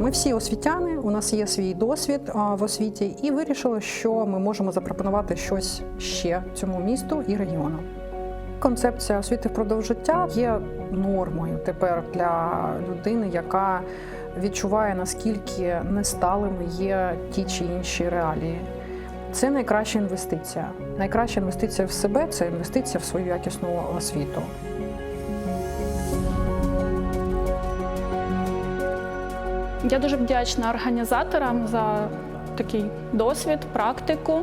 Ми всі освітяни, у нас є свій досвід в освіті, і вирішили, що ми можемо запропонувати щось ще цьому місту і регіону. Концепція освіти впродовж життя є нормою тепер для людини, яка відчуває наскільки несталими є ті чи інші реалії. Це найкраща інвестиція. Найкраща інвестиція в себе це інвестиція в свою якісну освіту. Я дуже вдячна організаторам за такий досвід, практику.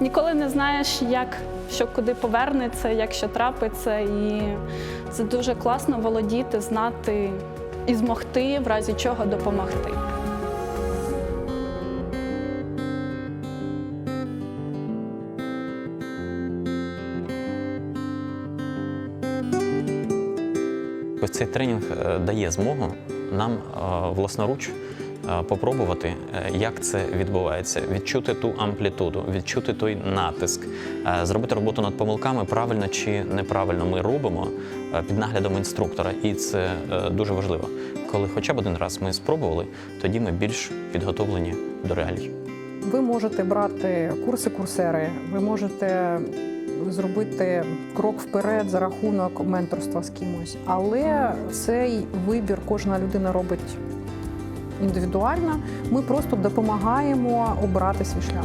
Ніколи не знаєш, як що куди повернеться, як що трапиться. І це дуже класно володіти, знати і змогти, в разі чого допомогти. Ось цей тренінг е, дає змогу нам е, власноруч е, попробувати, як це відбувається, відчути ту амплітуду, відчути той натиск, зробити роботу над помилками правильно чи неправильно ми робимо під наглядом інструктора. І це дуже важливо. Коли хоча б один раз ми спробували, тоді ми більш підготовлені до реалій. Ви можете брати курси курсери, ви можете зробити крок вперед за рахунок менторства з кимось, але цей вибір кожна людина робить індивідуально. Ми просто допомагаємо обрати свій шлях.